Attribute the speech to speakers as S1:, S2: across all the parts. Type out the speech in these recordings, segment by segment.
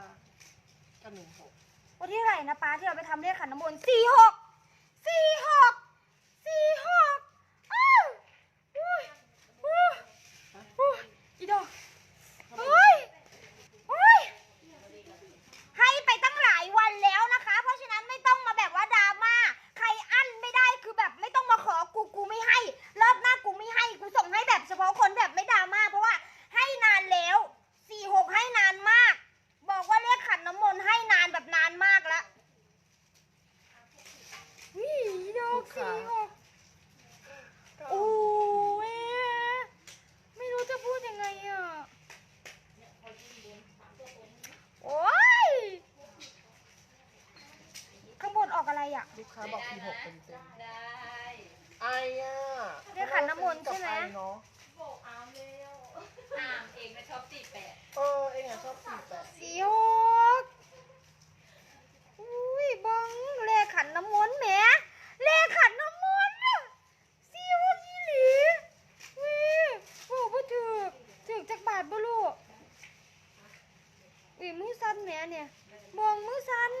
S1: ล่ะก็หนึ่งหก
S2: วันที่เท่าไหร่นะป้าที่เราไปทำเลขขันน้ำมนต์สี่หกสี่หกสี่หกอ้าวอุ้ยอุ้ยอุ้ยอีดอกเฮ้ยเฮ้ยให้ไปตั้งหลายวันแล้วนะคะ เพราะฉะนั้นไม่ต้องมาแบบว่าดราม่าใครอั้นไม่ได้คือแบบไม่ต้องมาขอกูกูไม่ให้ รอบหน้ากูไม่ให้กูส่งให้แบบเฉพาะคนแบบไม่ดราม่าเพราะว่าให้นานแล้วสี่หกให้นานมาก บอกว่าเรียกขันน้ำมนต์ให้นานแบบนานมากแล้ววิดอกสี่หกโอ้ยไม่รู้จะพูดยังไงอะ โอ้ย ข้าง บนออกอะไรอะ
S1: ลูกค้าบอกสี่หกเป็นเต็ม
S3: ได้
S1: ไออะ
S2: เรียกขันน้ำมนต์ใช่ไหม
S1: กับอ้เนาะ
S3: บอกเอาเร็วอามเองนะชอบสี่แปด
S1: เออเองอะชอบสี่แปด
S2: สี่หกอุ้ยเบังเลขขันน้ำมนต์แหมเลขขันน้ำมนต์น่ะสี่หกอีหลีวิโอ้บ่ถือถือจากบาทบ่ลูกอุ้ยมือสั่นแหมเนี่ยมองมือสั่น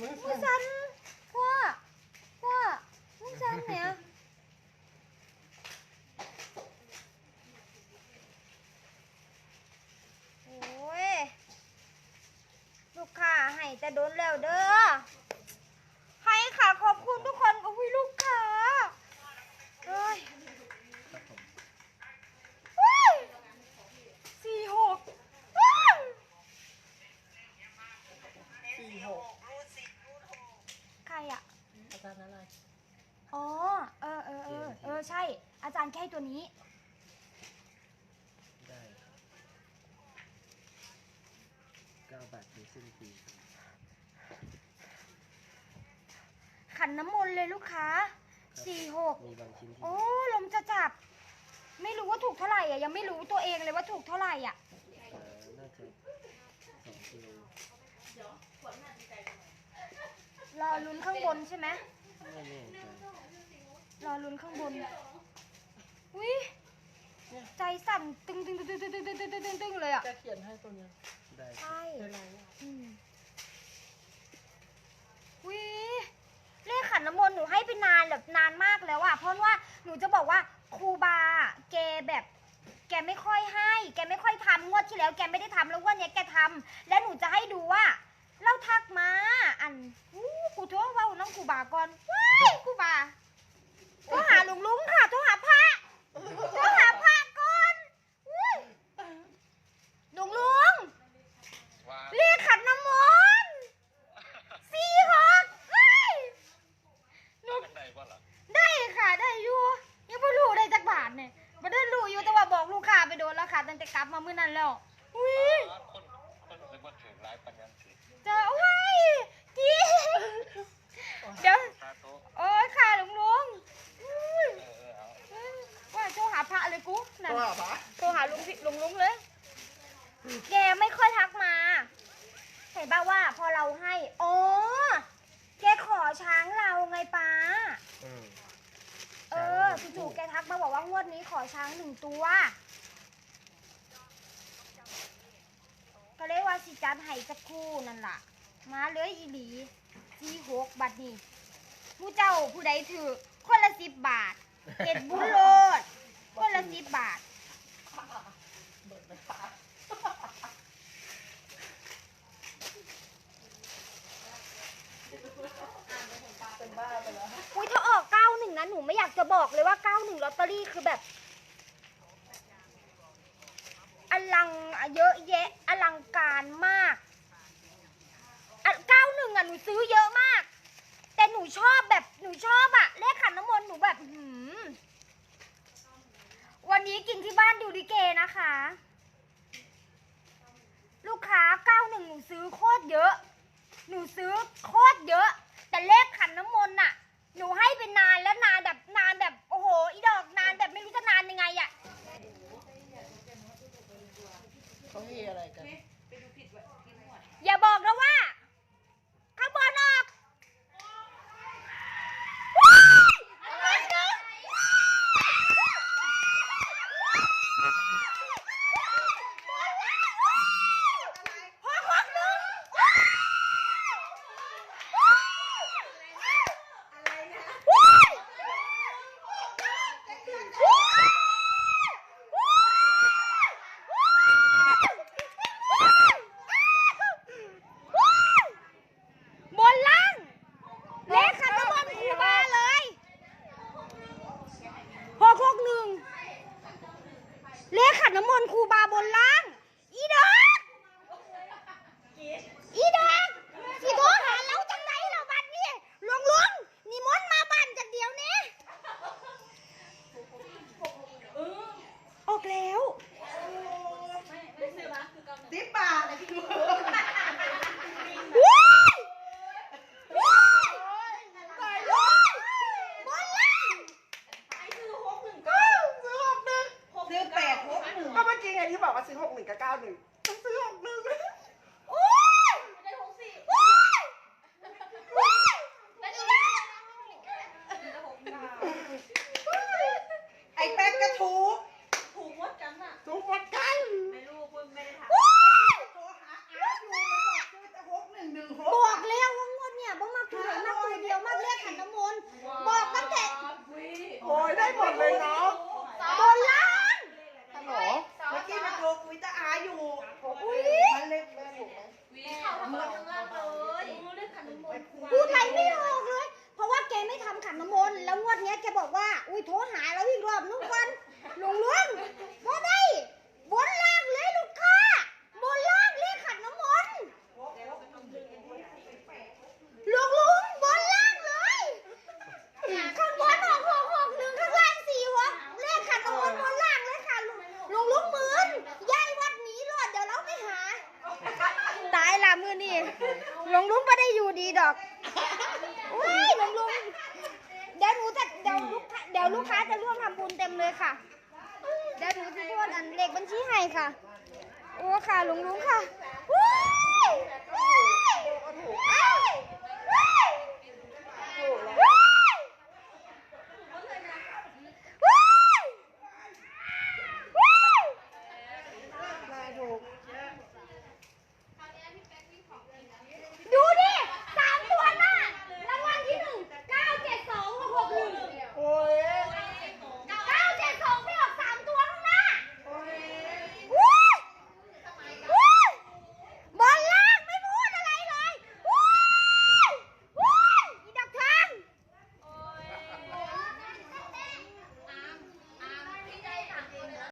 S1: มือ
S2: มือ
S1: สั่น
S2: สั่นพ่อพ่อมือสั่นแหมโอ้ย ลูกค้าให้ แต่โดนแล้วเด้อให้ค่ะขอบคุณทุกคนอุ้ยลูกค้าเอ้ยสี่หก
S1: สี่หก
S2: ใครอะ
S1: อาจารย์อะไร
S2: อ๋อ เออเออเออเออใช่ อาจารย์แค่ตัวนี้
S4: ได้เก้าบาทถึงสิ้นปี
S2: ขันน้ำมนต์เลยลูกค้าสี่หก
S4: มีบางชิ้นที่
S2: โอ้ลมจะจับ ไม่รู้ว่าถูกเท่าไหร่อะยังไม่รู้ตัวเองเลยว่าถูกเท่าไหร่อะ
S4: เอ่อน่าจะสองกิโล
S2: รอลุ้นข้างบนใช่ไหม
S4: ไม่แน่ใจ
S2: รอลุ้นข้างบนอุ้ยใจสั่นตึงตึงตึงตึงตึงตึงตึงตึงตึงตึงเลยอะ
S1: แกเขียนให้ตัวเนี้ย
S4: ได้
S2: ใช่
S1: เป็นไรอะ
S2: อืมอุ้ย เลขขันน้ำมนต์หนูให้ไปนานแบบนานมากแล้วอะเพราะว่าหนูจะบอกว่าครูบาแกแบบ แกไม่ค่อยให้ แกไม่ค่อยทำงวดที่แล้ว แกไม่ได้ทำแล้วงวันนี้แกทำแล้วหนูจะให้ดูว่า เราทักมา อันอู้กูโทรเว่าน้องครูบาก่อนว้ายครูบาโทรหาลุงลุงค่ะโทรหาพระโทรหาพระก่อนอุ้ยลุงลุง เรียกขันน้ำมนต์สี่หกเฮ้ยหนูได้ค่ะ ได้อยู่ ยังไม่รู้ได้จักบาทเนี่ยมาได้รู้อยู่แต่ว่าบอกลูกค้าไปโดนแล้ว ค่ะตั้งแต่กลับมาเมื่อนั้นแล้วอุ้ย
S5: คนคนนึกว่าถึงร้ายปัญญาสิ
S2: เจอโอ้ยจีเดี๋ยว
S5: สาธุ
S2: โอ้ยค่ะลุงลุงอุ้ย
S5: เออเออเอา
S2: ว่าโทรหาพระเลยกูนั่น
S1: ตัวปะ
S2: โทรหาลุงลุงลุงเลย แกไม่ค่อยทักมา เห็นป่าว่าพอเราให้ อ๋อ แกขอช้างเราไงป้า
S4: อืม
S2: เออจู่ๆแกทักมาบอกว่างวดนี้ขอช้างหนึ่งตัว ก็เลยว่าสิ จัดให้สักครู่นั่นล่ะมาเลยอีหลีสี่หกบัตรนี่ผู้เจ้าผู้ใดถือคนละสิบบาทเห็ดบุญโลดคนละสิบบาท
S1: เบิดเลยถ้าไปแล้ว
S2: อุ้ยถ้าออก91นะหนูไม่อยากจะบอกเลยว่า91ลอตเตอรี่คือแบบอลังเยอะแยะอลังการมาก 91อะหนูซื้อเยอะมาก แต่หนูชอบแบบหนูชอบอะเลขขันน้ำมนต์หนูแบบหือวันนี้กินที่บ้านดูดิเกนะคะ ลูกค้า91หนึ่งหนูซื้อโคตรเยอะ หนูซื้อโคตรเยอะ แต่เลขขันน้ำมนต์น่ะหนูให้เป็นนานแล้วนานแบบนานแบบโอ้โหอีดอกนานแบบไม่รู้จะนานยังไงอะ
S1: เขาเฮอะไรกัน
S3: ไปดูผิดว่าผิดหมวด
S2: อย่าบอกนะว่าข้างบนออกว้ายอันนี้หกหก
S6: ไงที่บอก ว่าซื้อหกหนึ่งกับเก้าหนึ่งต้องซื้อหกหนึ่ง
S2: โอ้ย
S3: ได้หกสิบ
S2: โอ้ยโอ้ย
S3: ได้ห
S2: อี
S3: ก
S2: ก
S3: สิบ
S2: แล้ว
S3: ได้หกสิบ
S6: ไอ้แป๊กกระถูก
S3: ถูกหมดกันอะ
S6: ถูกหมดกัน
S3: ไม่รู้เพิ่งไม่ได้ถาม
S2: โอ้ย
S6: โทรหาอาร์ตอยู่แล้วบอกซื้อแต่หกหนึ่งหนึ่งห
S2: บ
S6: ก
S2: อกแล้วว่างวดเนี่ยบ้มากตัวไหนมากตัวเดียวมากเลขขันน้ำมนต์บอกตั้งแต่
S6: โอ้ยได้หมดเลยเนาะ
S2: โบราณ
S6: ฮัลโหลเมื่อกี้มันโทรคุย ตาอาอยู่
S2: อุ้ย
S6: มันเล็กแม่ถูกไหม
S3: วีเข้าทั้งหมดทั้งล่างเลยเรื่องขันน้ำมนต์
S2: พูดอะไรไม่ออกเลย เพราะว่าแกไม่ทำขันน้ำมนต์แล้วงวดเนี้ยแกบอกว่า อุ้ยโทรหาแล้วอีกรอบนึงก่อนลุงลุงบ่ได้บนล่างเลยลูกค้าบนล่างเลขขันน้ำมนต์ลุงลุงบนล่างเลยข้างบนหกหกหกหนึ่งข้างล่างสี่หกเลขขันน้ำมนต์บนล่างเลยค่ะลุงลุงลุงหมื่นยายวัดหนีรอดเดี๋ยวเราไปหา ตายละมือนี่หลวงลุงไม่ได้ อกว้ายหลวงลุงเดี๋ยวหนูจะเดี๋ยวลูกค้าเดี๋ยวลูกค้าจะร่วมทำบุญเต็มเลยค่ะ เดี๋ยวหนูจะโทษอันเลขบัญชีให้ค่ะ โอ้ค่ะลุงลุงค่ะว้ายว้ายอุ้ยอุ้ย